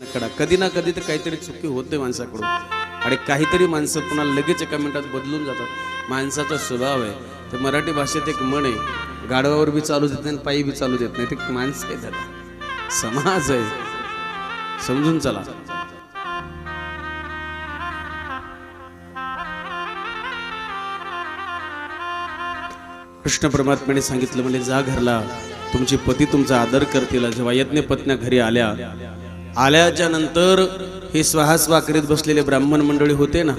कडा कधी ना कधी तर काहीतरी चुकी होते माणसाकडून. आणि काहीतरी माणसं पुन्हा लगेच एका मिनिटात बदलून जातात. माणसाचा स्वभाव आहे. तर मराठी भाषेत एक म्हण आहे गाडवावर बी चालू देत नाही पायी बी चालू देत नाही. ते माणसं आहे दादा. समाज आहे. समजून चला. कृष्ण परमात्म्याने सांगितलं म्हणजे जा घरला. तुमची पती तुमचा आदर करतील. जेव्हा यज्ञ पत्न्या घरी आल्या आल्याच्यानंतर हे स्वाहास्वा करीत बसलेले ब्राह्मण मंडळी होते ना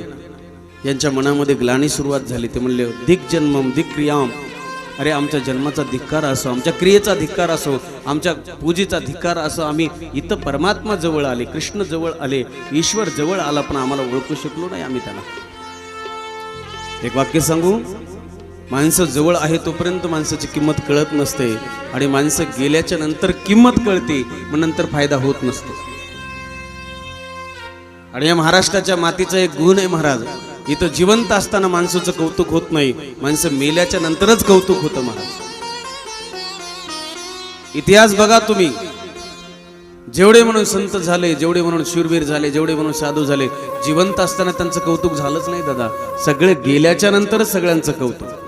यांच्या मनामध्ये ग्लानी सुरुवात झाली. ते म्हणले दिक जन्मम क्रियाम. अरे आमच्या जन्माचा धिक्कार असो आमच्या क्रियेचा धिक्कार असो आमच्या पूजेचा धिक्कार असो आम्ही इथं परमात्मा जवळ आले कृष्ण जवळ आले ईश्वर जवळ आला पण आम्हाला ओळखू शकलो नाही आम्ही त्याला एक वाक्य सांगू? माणसं जवळ आहे तोपर्यंत माणसाची किंमत कळत नसते आणि माणसं गेल्याच्यानंतर किंमत कळते मग नंतर फायदा होत नसतो. आणि या महाराष्ट्राच्या मातीचा एक गुण आहे महाराज इथं जिवंत असताना माणसाचं कौतुक होत नाही माणसं मेल्याच्या नंतरच कौतुक होतं महाराज. इतिहास बघा तुम्ही. जेवढे म्हणून संत झाले जेवढे म्हणून शूरवीर झाले जेवढे म्हणून साधू झाले जिवंत असताना त्यांचं कौतुक झालंच नाही दादा. सगळे गेल्याच्या नंतरच सगळ्यांचं कौतुक.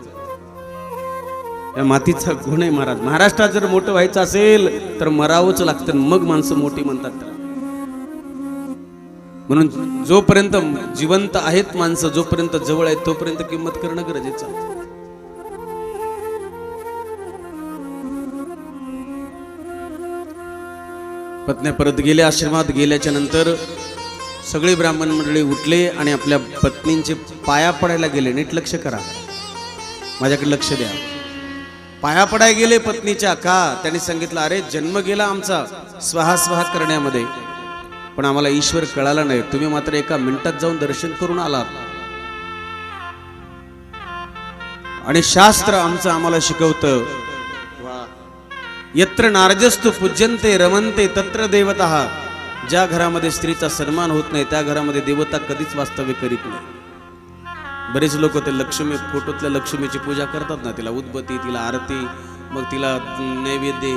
या मातीचा गुण आहे महाराज. महाराष्ट्रात जर मोठं व्हायचं असेल तर मरावंच लागतं मग माणसं मोठी म्हणतात त्याला. म्हणून जोपर्यंत जिवंत आहेत माणसं जोपर्यंत जवळ आहेत तोपर्यंत किंमत करणं गरजेचं आहे. पत्न्या परत गेल्या आश्रमात गेल्याच्यानंतर सगळे ब्राह्मण मंडळी उठले आणि आपल्या पत्नींचे पाया पडायला गेले. नीट लक्ष करा. माझ्याकडे लक्ष द्या. पाया पडाय गेले पत्नीच्या का? त्यांनी सांगितलं अरे जन्म गेला आमचा. स्वाहा करण्यामध्ये. पण आम्हाला ईश्वर कळाला नाही. तुम्ही मात्र एका मिनिटात जाऊन दर्शन करून आलात आणि शास्त्र आमचं आम्हाला शिकवतं. यत्र नारजस्तु पूज्यंते रमनते तत्र देवता. ज्या घरामध्ये स्त्रीचा सन्मान होत नाही त्या घरामध्ये देवता कधीच वास्तव्य करीत नाही. बरेच लोक ते लक्ष्मी फोटोतल्या लक्ष्मीची पूजा करतात ना तिला उदबत्ती तिला आरती मग तिला नैवेद्य.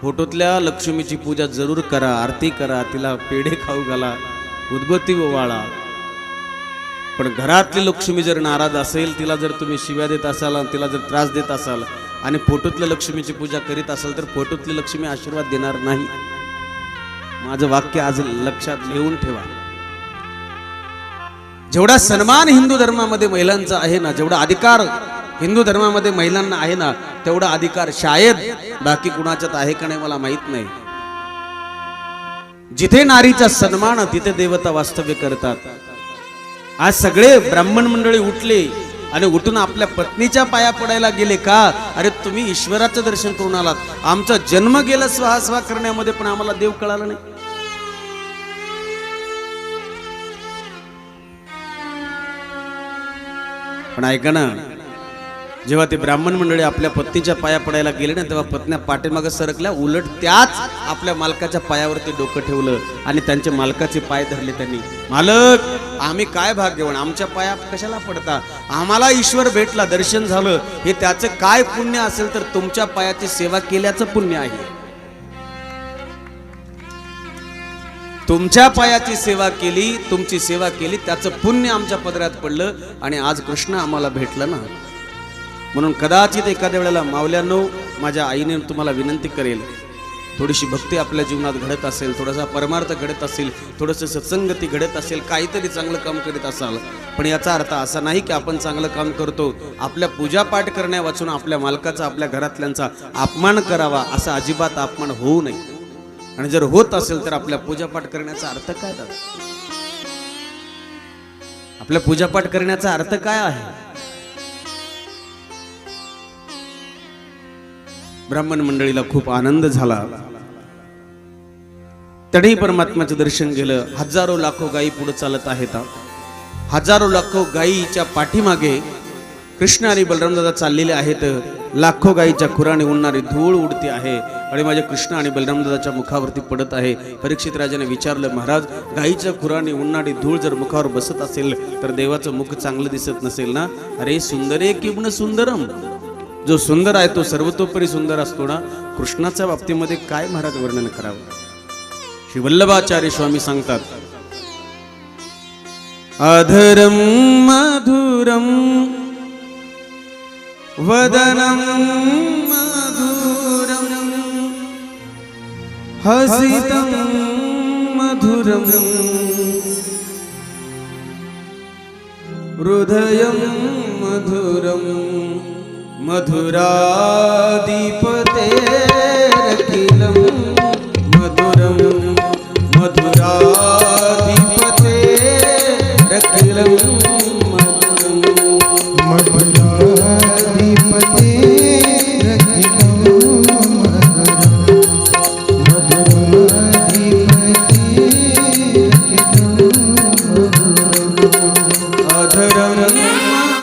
फोटोतल्या लक्ष्मीची पूजा जरूर करा आरती करा तिला पेढे खाऊ घाला उदबत्ती ओवाळा. पण घरातली लक्ष्मी जर नाराज असेल तिला जर तुम्ही शिव्या देत असाल आणि तिला जर त्रास देत असाल आणि फोटोतल्या लक्ष्मीची पूजा करीत असाल तर फोटोतली लक्ष्मी आशीर्वाद देणार नाही. माझं वाक्य आज लक्षात लिहून ठेवा. जेवढा सन्मान हिंदू धर्मामध्ये महिलांचा आहे ना जेवढा अधिकार हिंदू धर्मामध्ये महिलांना आहे ना तेवढा अधिकार शायद बाकी कुणाच्यात आहे का नाही मला माहीत नाही. जिथे नारीचा सन्मान तिथे देवता वास्तव्य करतात. आज सगळे ब्राह्मण मंडळी उठले आणि उठून आपल्या पत्नीच्या पाया पडायला गेले का? अरे तुम्ही ईश्वराचं दर्शन करून आलात. आमचा जन्म गेला स्वाहा स्वाहा करण्यामध्ये पण आम्हाला देव कळाला नाही. पण ऐका ना. जेव्हा ते ब्राह्मण मंडळी आपल्या पत्नीच्या पाया पडायला गेले ना तेव्हा पत्न्या पाठीमागे सरकल्या उलट त्याच आपल्या मालकाच्या पायावरती डोकं ठेवलं आणि त्यांच्या मालकाचे पाय धरले त्यांनी. मालक आम्ही काय भाग्यवान? आमच्या पाया कशाला पडता? आम्हाला ईश्वर भेटला दर्शन झालं. हे त्याचं काय पुण्य असेल तर तुमच्या पायाची सेवा केल्याचं पुण्य आहे. तुमच्या पायाची सेवा केली तुमची सेवा केली त्याचं पुण्य आमच्या पदरात पडलं आणि आज कृष्ण आम्हाला भेटलं ना. म्हणून कदाचित एखाद्या वेळेला मावल्यानो माझ्या आईने तुम्हाला विनंती करेल थोडीशी भक्ती आपल्या जीवनात घडत असेल थोडासा परमार्थ घडत असेल थोडंसं सत्संगती घडत असेल काहीतरी चांगलं काम करीत असाल पण याचा अर्थ असा नाही की आपण चांगलं काम करतो. आपल्या पूजापाठ करण्या वाचून आपल्या मालकाचा आपल्या घरातल्यांचा अपमान करावा असा अजिबात अपमान होऊ नये. आणि जर होत असेल तर आपल्या पूजापाठ करण्याचा अर्थ काय दादा? आपल्या पूजापाठ करण्याचा अर्थ काय आहे? ब्राह्मण मंडळीला खूप आनंद झाला. तरी परमात्म्याचं दर्शन केलं हजारो लाखो गायी पुढे चालत आहेत. हजारो लाखो गायीच्या पाठीमागे कृष्ण आणि बलरामदादा चाललेले आहेत. लाखो गायीच्या खुराने उडणारी धूळ उडते आहे. आणि माझ्या कृष्ण आणि बलरामदादाच्या मुखावरती पडत आहे. परीक्षित राजाने विचारलं महाराज गायीच्या खुराने उडणारी धूळ जर मुखावर बसत असेल तर देवाचं मुख चांगलं दिसत नसेल ना? अरे सुंदरे किंवा सुंदरम. जो सुंदर आहे तो सर्वतोपरी सुंदर असतो ना? कृष्णाच्या बाबतीमध्ये काय महाराज वर्णन करावं? श्री वल्लभाचार्य स्वामी सांगतात. अधरम मधुरम वदनम मधुरम હસિતમ મધુરમ હૃદય મધુરમ મધુરાધિપતે